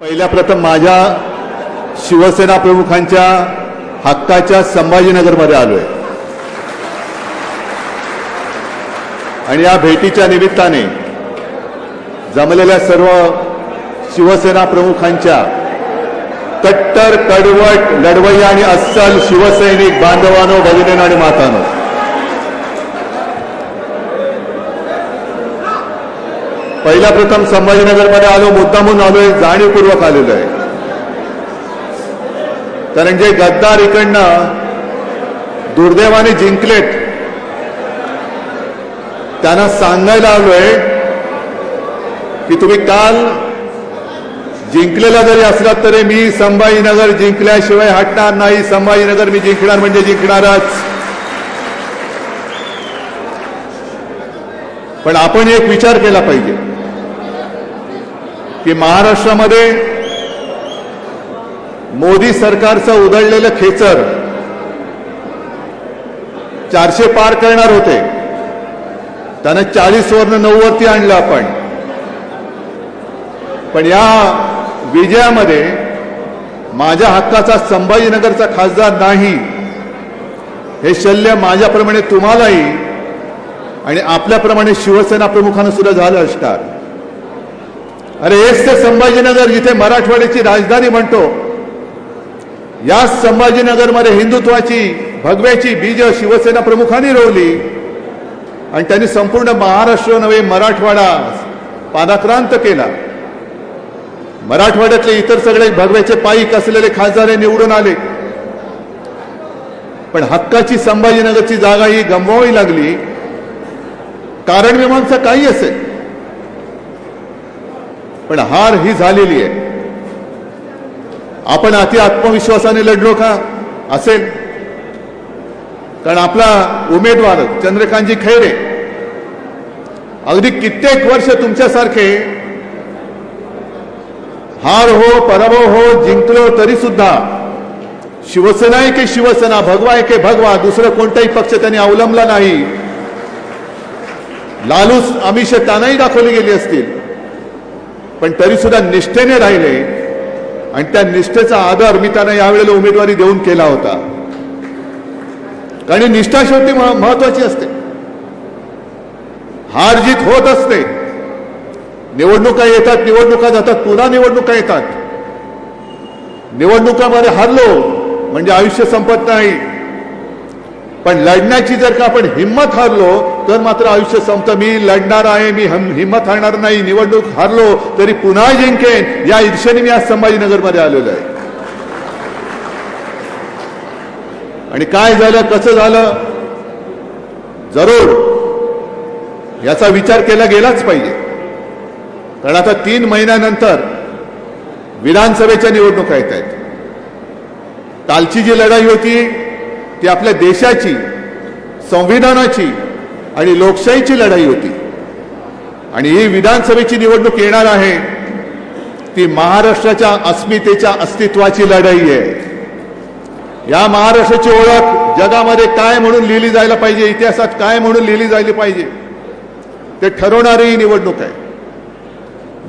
पहिल्या प्रथम माझ्या शिवसेना प्रमुखांच्या हक्काच्या संभाजीनगरमध्ये आलोय. आणि या भेटीच्या निमित्ताने जमलेल्या सर्व शिवसेना प्रमुखांच्या कट्टर कडवट लढवय्या आणि अस्सल शिवसैनिक बांधवानो भगिनीनो आणि मातानो पहिला प्रथम संभाजीनगरमध्ये आलो मुद्दामून आलोय जाणीवपूर्वक आलेलो आहे. कारण जे गद्दार इकडनं दुर्दैवाने जिंकलेत त्यांना सांगायला आलोय की तुम्ही काल जिंकलेला जरी असलात तरी मी संभाजीनगर जिंकल्याशिवाय हटणार नाही. संभाजीनगर मी जिंकणार म्हणजे जिंकणारच. पण आपण एक विचार केला पाहिजे. की महाराष्ट्रामध्ये मोदी सरकारचं उधळलेलं खेचर चारशे पार करणार होते. त्यानं चाळीस वरनं नऊवरती आणलं आपण. पण या विजयामध्ये माझ्या हक्काचा संभाजीनगरचा खासदार नाही. हे शल्य माझ्याप्रमाणे तुम्हालाही आणि आपल्याप्रमाणे शिवसेना प्रमुखांना सुद्धा झालं असणार. अरे हेच ते संभाजीनगर जिथे मराठवाड्याची राजधानी म्हणतो. या संभाजीनगरमध्ये हिंदुत्वाची भगव्याची बीज शिवसेना प्रमुखांनी रोवली. आणि त्यांनी संपूर्ण महाराष्ट्र नव्हे मराठवाडा पादाक्रांत केला. मराठवाड्यातले इतर सगळे भगव्याचे पायीक असलेले खासदार निवडून आले. पण हक्काची संभाजीनगरची जागा ही गमवावी लागली. कारण मीमांसा काही असेल. पण हार ही झालेली आहे. आपण अति आत्मविश्वासाने लढलो का? असेल. कारण आपला उमेदवार चंद्रकांतजी खैरे अगदी कित्येक वर्ष तुमच्यासारखे हार हो पराभव हो जिंकलो तरी सुद्धा शिवसेना आहे की शिवसेना भगवा आहे की भगवा दुसरं कोणताही पक्ष त्यांनी अवलंबला नाही. लालूस अमिष त्यांनाही दाखवली गेली असतील. पण तरी सुद्धा निष्ठेने राहिले. आणि त्या निष्ठेचा आदर मी त्यांना यावेळेला उमेदवारी देऊन केला होता. कारण निष्ठा शेवटी महत्वाची असते. हार जीत होत असते. निवडणुका येतात निवडणुका जातात पुन्हा निवडणुका येतात. निवडणुकामध्ये हारलो म्हणजे आयुष्य संपत नाही. पण लढण्याची जर का आपण हिंमत हारलो तर मात्र आयुष्य संपतं. मी लढणार आहे मी हम- हिंमत हारणार नाही निवडणूक हारलो तरी पुन्हा जिंकेन या ईर्षेने मी आज संभाजीनगरमध्ये आलेलो आहे. आणि काय झालं कसं झालं? जरूर याचा विचार केला गेलाच पाहिजे. कारण आता तीन महिन्यानंतर विधानसभेच्या निवडणुका येत आहेत. कालची जी लढाई होती ती आपल्या देशाची संविधानाची आणि लोकशाहीची लढाई होती. आणि ही विधानसभेची निवडणूक येणार आहे ती महाराष्ट्राच्या अस्मितेच्या अस्तित्वाची लढाई आहे. या महाराष्ट्राची ओळख जगामध्ये काय म्हणून लिहिली जायला पाहिजे इतिहासात काय म्हणून लिहिली जायला पाहिजे ते ठरवणारी ही निवडणूक आहे.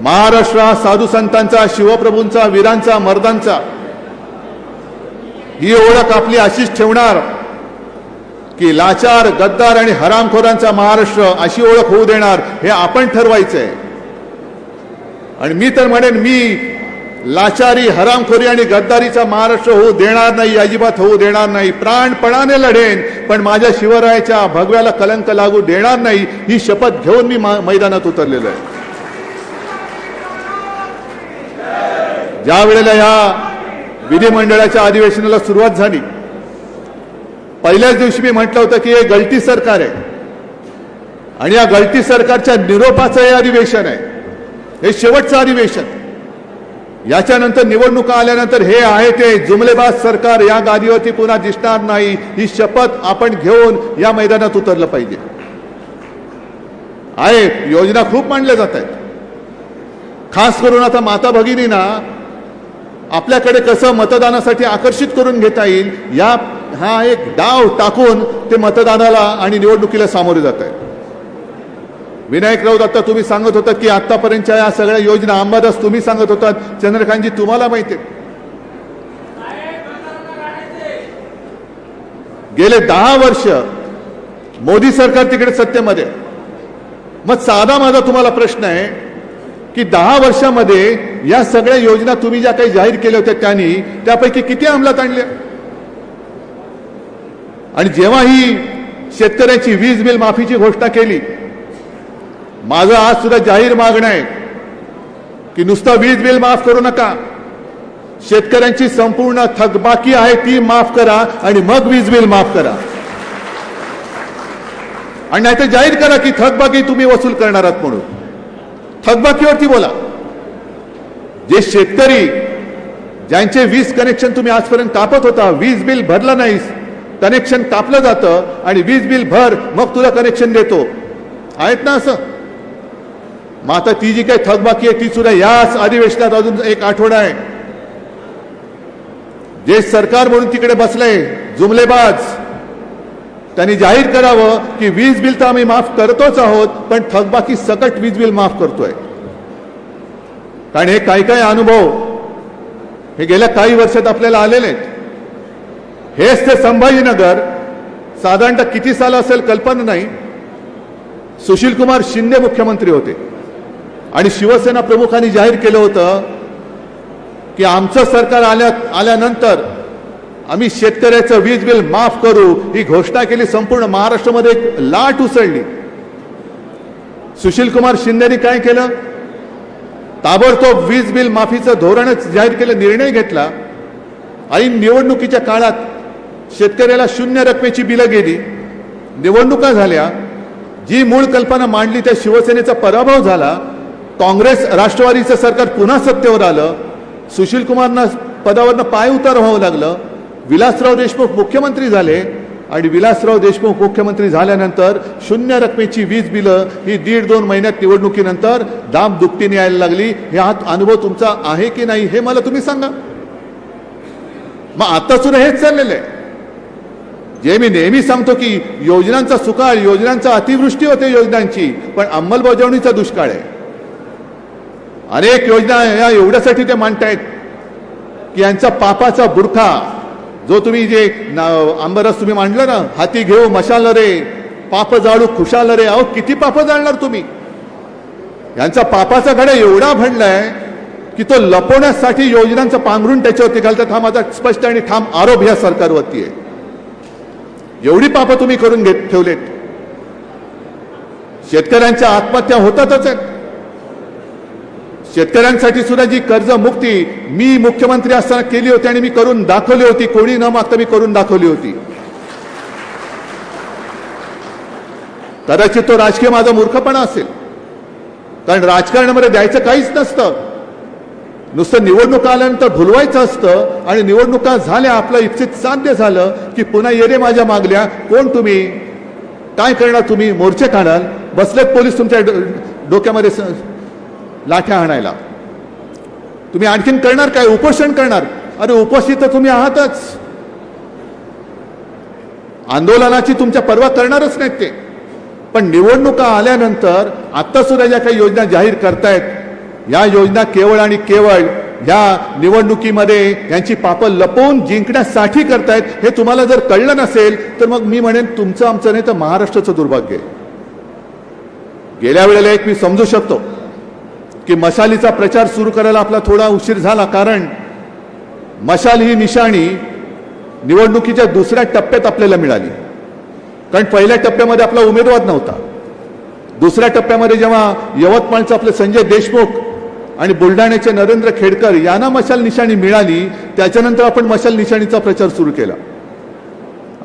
महाराष्ट्र हा साधू संतांचा शिवप्रभूंचा वीरांचा मर्दांचा ही ओळख आपली अशीच ठेवणार की लाचार गद्दार आणि हरामखोरांचा महाराष्ट्र अशी ओळख होऊ देणार हे आपण ठरवायचं आहे आणि मी तर म्हणेन मी लाचारी हरामखोरी आणि गद्दारीचा महाराष्ट्र होऊ देणार नाही अजिबात होऊ देणार नाही. प्राणपणाने लढेन पण माझ्या शिवरायाच्या भगव्याला कलंक लागू देणार नाही ही शपथ घेऊन मी मैदानात उतरलेलो आहे. ज्या वेळेला या विधिमंडळाच्या अधिवेशनाला सुरुवात झाली पहिल्याच दिवशी मी म्हटलं होतं की हे गलती सरकार आहे. आणि या गलती सरकारच्या निरोपाचं हे अधिवेशन आहे. हे शेवटचं अधिवेशन. याच्यानंतर निवडणुका आल्यानंतर हे आहे ते जुमलेबाज सरकार या गादीवरती पुन्हा दिसणार नाही ही शपथ आपण घेऊन या मैदानात उतरलं पाहिजे. आहे योजना खूप मांडल्या जात आहेत. खास करून आता माता भगिनींना आपल्याकडे कसं मतदानासाठी आकर्षित करून घेता येईल या हा एक डाव टाकून ते मतदानाला आणि निवडणुकीला सामोरे जात आहे विनायक राऊत आता तुम्ही सांगत होता की आतापर्यंतच्या या सगळ्या योजना अंबादास तुम्ही सांगत होतात. चंद्रकांतजी तुम्हाला माहिती आहे. गेले दहा वर्ष मोदी सरकार तिकडे सत्तेमध्ये मग साधा माझा तुम्हाला प्रश्न आहे की दहा वर्षामध्ये या सगळ्या योजना तुम्ही ज्या काही जाहीर केल्या होत्या त्यांनी त्यापैकी किती अंमलात आणल्या? आणि जेव्हा ही शेतकऱ्यांची वीज बिल माफीची घोषणा केली माझं आज सुद्धा जाहीर मागणं आहे की नुसतं वीज बिल माफ करू नका. शेतकऱ्यांची संपूर्ण थकबाकी आहे ती माफ करा आणि मग वीज बिल माफ करा. आणि नाहीतर जाहीर करा की थकबाकी तुम्ही वसूल करणार आहात म्हणून. थकबाकीवरती बोला. जे शेतकरी ज्यांचे वीज कनेक्शन तुम्ही आजपर्यंत कापत होता वीज बिल भरलं नाहीस कनेक्शन कापलं जातं आणि वीज बिल भर मग तुला कनेक्शन देतो. आहेत ना असं? मग आता ती जी काही थकबाकी आहे ती सुद्धा याच अधिवेशनात अजून एक आठवडा आहे. जे सरकार म्हणून तिकडे बसलंय जुमलेबाज त्यांनी जाहीर करावं की वीज बिल तर आम्ही माफ करतोच आहोत पण थकबाकी सकट वीज बिल माफ करतोय. कारण हे काही काही अनुभव? हे गेल्या काही वर्षात आपल्याला आलेले आहेत. हेच ते संभाजीनगर साधारणतः किती साल असेल कल्पना नाही. सुशीलकुमार शिंदे मुख्यमंत्री होते. आणि शिवसेना प्रमुखांनी जाहीर केलं होतं की आमचं सरकार आल्या आल्यानंतर आम्ही शेतकऱ्याचं वीज बिल माफ करू ही घोषणा केली संपूर्ण महाराष्ट्रामध्ये एक लाट उसळली. सुशीलकुमार शिंदेनी काय केलं? ताबडतोब वीज बिल माफीचं धोरणच जाहीर केलं निर्णय घेतला. आणि निवडणुकीच्या काळात शेतकऱ्याला शून्य रकमेची बिलं गेली. निवडणुका झाल्या. जी मूळ कल्पना मांडली त्या शिवसेनेचा पराभव झाला. काँग्रेस राष्ट्रवादीचं सरकार पुन्हा सत्तेवर आलं. सुशीलकुमारना पदावरनं पाय उतार व्हावं लागलं. विलासराव देशमुख मुख्यमंत्री झाले आणि विलासराव देशमुख मुख्यमंत्री झाल्यानंतर शून्य रकमेची वीज बिलं ही दीड दोन महिन्यात निवडणुकीनंतर दाम दुपटीने यायला लागली. हे हा अनुभव तुमचा आहे की नाही हे मला तुम्ही सांगा. मग आता सुद्धा हेच चाललेलं आहे. जे मी नेहमी सांगतो की योजनांचा सुकाळ योजनांचा अतिवृष्टी होते योजनांची पण अंमलबजावणीचा दुष्काळ आहे. अनेक योजना या एवढ्यासाठी ते मांडतायत की यांचा पापाचा बुरखा जो तुम्ही जे आंबरस तुम्ही मांडलं ना हाती घेऊ मशाल रे पाप जाळू खुशाल रे अहो किती पाप जाळणार तुम्ही? यांचा पापाचा घडा एवढा भडलाय की तो लपवण्यासाठी योजनांचं पांघरून त्याच्यावरती घालतात. हा माझा स्पष्ट आणि ठाम आरोप या सरकारवरती आहे. एवढी पापं तुम्ही करून घेत ठेवलेत. शेतकऱ्यांच्या आत्महत्या होतातच. आहेत शेतकऱ्यांसाठी सुद्धा जी कर्जमुक्ती मी मुख्यमंत्री असताना केली होती आणि मी करून दाखवली होती कोणी न मागता मी करून दाखवली होती. कदाचित तो राजकीय माझा मूर्खपणा असेल. कारण राजकारणामध्ये द्यायचं काहीच नसतं. नुसतं निवडणुका आल्यानंतर भुलवायचं असतं आणि निवडणुका झाल्या आपलं इच्छित साध्य झालं की पुन्हा येणे माझ्या मागल्या. कोण तुम्ही? काय करणार तुम्ही? मोर्चे काढाल? बसलेत पोलीस तुमच्या डो- डोक्यामध्ये लाठ्या आणायला. तुम्ही आणखीन करणार काय? उपोषण करणार? अरे उपस्थित तर तुम्ही आहातच. आंदोलनाची तुमच्या पर्वा करणारच नाहीत ते. पण निवडणुका आल्यानंतर आत्ता सुद्धा ज्या काही योजना जाहीर करतायत या योजना केवळ आणि केवळ या निवडणुकीमध्ये यांची पापं लपवून जिंकण्यासाठी करतायत हे तुम्हाला जर कळलं नसेल तर मग मी म्हणेन तुमचं आमचं नाही तर महाराष्ट्राचं दुर्भाग्य आहे. गेल्या वेळेला एक मी समजू शकतो की मशालीचा प्रचार सुरू करायला आपला थोडा उशीर झाला कारण मशाल ही निशाणी निवडणुकीच्या दुसऱ्या टप्प्यात आपल्याला मिळाली. कारण पहिल्या टप्प्यामध्ये आपला उमेदवार नव्हता. दुसऱ्या टप्प्यामध्ये जेव्हा यवतमाळचं आपले संजय देशमुख आणि बुलढाण्याचे नरेंद्र खेडकर यांना मशाल निशाणी मिळाली त्याच्यानंतर आपण मशाल निशाणीचा प्रचार सुरू केला.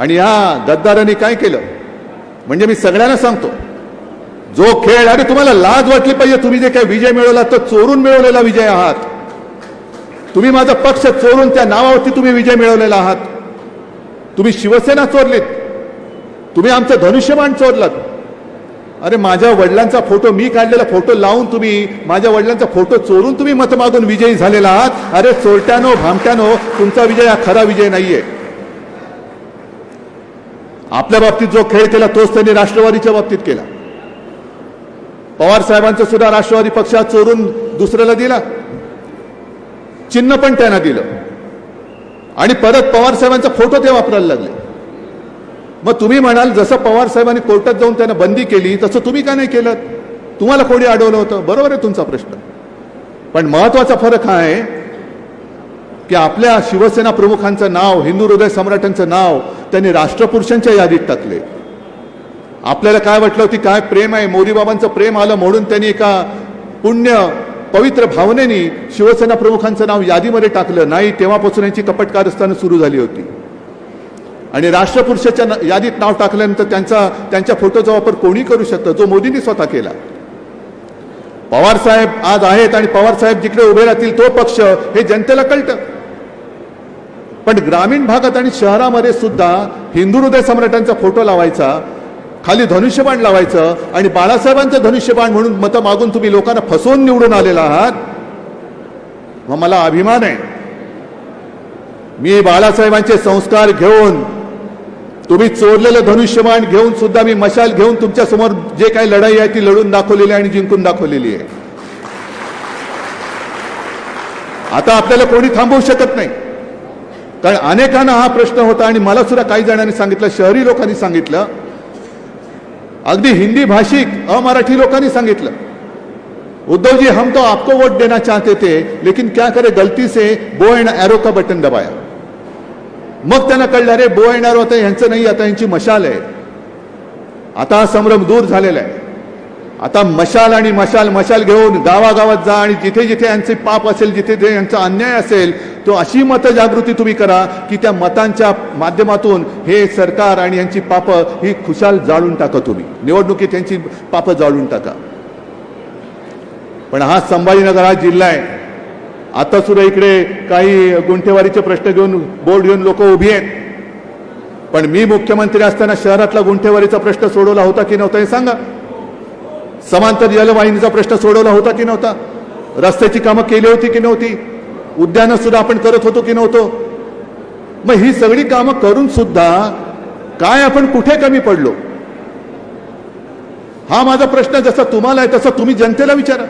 आणि या गद्दारांनी काय केलं? म्हणजे मी सगळ्यांना सांगतो जो खेळ अरे तुम्हाला लाज वाटली पाहिजे तुम्ही जे काही विजय मिळवला तो चोरून मिळवलेला विजय आहात. तुम्ही माझा पक्ष चोरून त्या नावावरती तुम्ही विजय मिळवलेला आहात. तुम्ही शिवसेना चोरलीत. तुम्ही आमचं धनुष्यबाण चोरलात. अरे माझ्या वडिलांचा फोटो मी काढलेला फोटो लावून तुम्ही माझ्या वडिलांचा फोटो चोरून तुम्ही मत मागून विजयी झालेला आहात. अरे चोरट्यानो भामट्यानो तुमचा विजय हा खरा विजय नाहीये. आपल्या बाबतीत जो खेळ केला तोच त्यांनी राष्ट्रवादीच्या बाबतीत केला. पवार साहेबांचं सुद्धा राष्ट्रवादी पक्षात चोरून दुसऱ्याला दिला. चिन्ह पण त्यांना दिलं. आणि परत पवार साहेबांचा फोटो ते वापरायला लागले. मग तुम्ही म्हणाल जसं पवार साहेबांनी कोर्टात जाऊन त्यांना बंदी केली तसं तुम्ही का नाही केलं? तुम्हाला कोणी अडवलं होतं? बरोबर आहे तुमचा प्रश्न. पण महत्त्वाचा फरक हा आहे की आपल्या शिवसेना प्रमुखांचं नाव हिंदू हृदय सम्राटांचं नाव त्यांनी राष्ट्रपुरुषांच्या यादीत टाकले. आपल्याला काय वाटलं होती काय प्रेम आहे? मोदीबाबांचं प्रेम आलं म्हणून त्यांनी एका पुण्य पवित्र भावनेने शिवसेना प्रमुखांचं नाव यादीमध्ये टाकलं. नाही तेव्हापासून यांची कपट कारस्थानं सुरू झाली होती. आणि राष्ट्रपुरुषाच्या न- यादीत नाव टाकल्यानंतर त्यांचा त्यांच्या फोटोचा वापर कोणी करू शकतं जो मोदींनी स्वतः केला. पवार साहेब आज आहेत आणि पवार साहेब जिकडे उभे राहतील तो पक्ष हे जनतेला कळतं. पण ग्रामीण भागात आणि शहरामध्ये सुद्धा हिंदू हृदय सम्राटांचा फोटो लावायचा खाली धनुष्यबाण लावायचं आणि बाळासाहेबांचं धनुष्यबाण म्हणून मतं मागून तुम्ही लोकांना फसवून निवडून आलेला आहात मग मला अभिमान आहे. मी बाळासाहेबांचे संस्कार घेऊन तुम्ही चोरलेलं धनुष्यबाण घेऊन सुद्धा मी मशाल घेऊन तुमच्यासमोर जे काही लढाई आहे ती लढून दाखवलेली आहे आणि जिंकून दाखवलेली आहे. आता आपल्याला कोणी थांबवू शकत नाही. कारण अनेकांना हा प्रश्न होता आणि मला सुद्धा काही जणांनी सांगितलं शहरी लोकांनी सांगितलं. अगदी हिंदी भाषिक अमराठी लोकांनी सांगितलं. उद्धव जी हम तो आपको वोट देना चाहते थे लेकिन क्या करे गलती से बो एंड एरो का बटन दबाया. मग त्यांना कळलं अरे बो येणार होता यांचं नाही आता यांची मशाल आहे. आता हा संभ्रम दूर झालेला आहे. आता मशाल आणि मशाल मशाल घेऊन गावागावात जा आणि जिथे जिथे यांचे पाप असेल जिथे जिथे यांचा अन्याय असेल तो अशी मतजागृती तुम्ही करा की त्या मतांच्या माध्यमातून हे सरकार आणि यांची पापं ही खुशाल जाळून टाका तुम्ही. निवडणुकीत यांची पापं जाळून टाका. पण हा संभाजीनगर हा जिल्हा आहे. आता सुद्धा इकडे काही गुंठेवारीचे प्रश्न घेऊन बोर्ड घेऊन लोक उभी आहेत. पण मी मुख्यमंत्री असताना शहरातला गुंठेवारीचा प्रश्न सोडवला होता की नव्हता हे सांगा. समांतर जलवाहिनीचा प्रश्न सोडवला होता की नव्हता? रस्त्याची कामं केली होती की नव्हती? उद्यानं सुद्धा आपण करत होतो की नव्हतो? मग ही सगळी कामं करून सुद्धा काय आपण कुठे कमी पडलो? हा माझा प्रश्न जसा तुम्हाला आहे तसा तुम्ही जनतेला विचारा.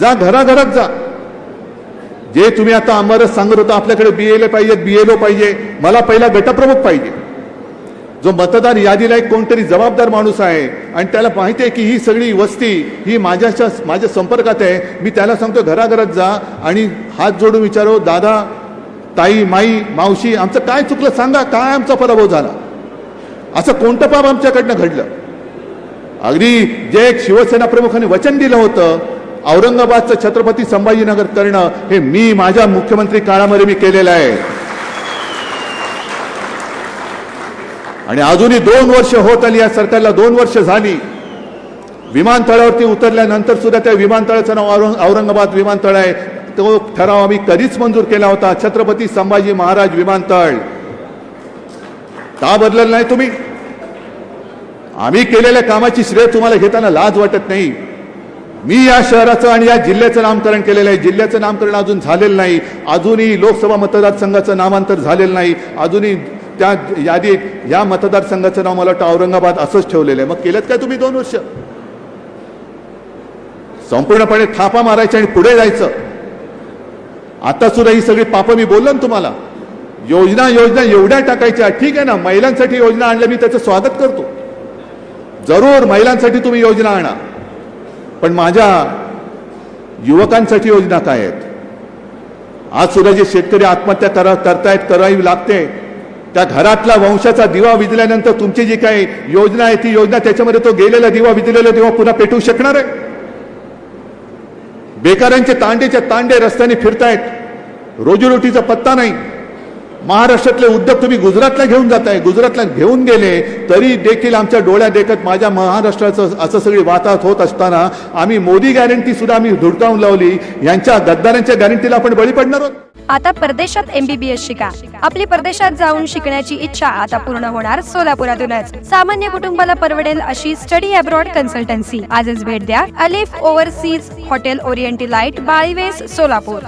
जा घराघरात जा. जे तुम्ही आता आम्हालाच सांगत होता आपल्याकडे बीएलए पाहिजेत बीएलओ पाहिजे मला पहिला गटप्रमुख पाहिजे. जो मतदार यादीला एक कोणतरी जबाबदार माणूस आहे आणि त्याला माहिती आहे की ही सगळी वस्ती ही माझ्याच्या माझ्या संपर्कात आहे मी त्याला सांगतो घराघरात जा आणि हात जोडून विचारो दादा ताई माई मावशी आमचं काय चुकलं सांगा काय आमचा पराभव झाला? असं कोणतं पाप आमच्याकडनं घडलं? अगदी जे एक शिवसेना प्रमुखाने वचन दिलं होतं औरंगाबादचं छत्रपती संभाजीनगर करणं हे मी माझ्या मुख्यमंत्री काळामध्ये मी केलेलं आहे. आणि अजूनही दोन वर्ष होत आली या सरकारला दोन वर्ष झाली. विमानतळावरती उतरल्यानंतर सुद्धा त्या विमानतळाचं नाव औरंगाबाद विमानतळ आहे. तो ठराव आम्ही कधीच मंजूर केला होता. छत्रपती संभाजी महाराज विमानतळ. का बदललं नाही तुम्ही? आम्ही केलेल्या कामाची श्रेय तुम्हाला घेताना लाज वाटत नाही. मी या शहराचं आणि या जिल्ह्याचं नामकरण केलेलं आहे. जिल्ह्याचं नामकरण अजून झालेलं नाही. अजूनही लोकसभा मतदारसंघाचं नामांतर झालेलं नाही. अजूनही त्या यादीत या मतदारसंघाचं नाव मला वाटतं औरंगाबाद असंच ठेवलेलं आहे. मग केलं काय तुम्ही दोन वर्ष? संपूर्णपणे थापा मारायच्या आणि पुढे जायचं. आता सुद्धा ही सगळी पापं मी बोललो ना तुम्हाला. योजना योजना एवढ्या टाकायच्या. ठीक आहे ना महिलांसाठी योजना आणल्या मी त्याचं स्वागत करतो. जरूर महिलांसाठी तुम्ही योजना आणा. पण माझ्या युवकांसाठी योजना काय आहेत. आज सुद्धा जे शेतकरी आत्महत्या करा करतायत करावी लागते. त्या घरातला वंशाचा दिवा विजल्यानंतर तुमची जी काही योजना आहे ती योजना त्याच्यामध्ये तो गेलेला दिवा विजलेला दिवा पुन्हा पेटवू शकणार आहे? बेकारांचे तांडेच्या तांडे रस्त्याने फिरतायत. रोजीरोटीचा पत्ता नाही. महाराष्ट्रातले उद्योग तुम्ही गुजरातला घेऊन जाताय. गुजरातला घेऊन गेले तरी देखील आमच्या डोळ्या देखत माझ्या महाराष्ट्राचं असं सगळी वाताहत होत असताना आम्ही मोदी गॅरंटी सुद्धा आम्ही धुडकावून लावली. यांच्या गद्दारांच्या गॅरंटीला आपण बळी पडणार आहोत. आता परदेशात एमबीबीएस शिका. आपली परदेशात जाऊन शिकण्याची इच्छा आता पूर्ण होणार सोलापुरातूनच. सामान्य कुटुंबाला परवडेल अशी स्टडी अब्रॉड कन्सल्टन्सी आजच भेट द्या. अलिफ ओव्हरसीज हॉटेल ओरिएंटी लाइट बाळीवेस सोलापूर.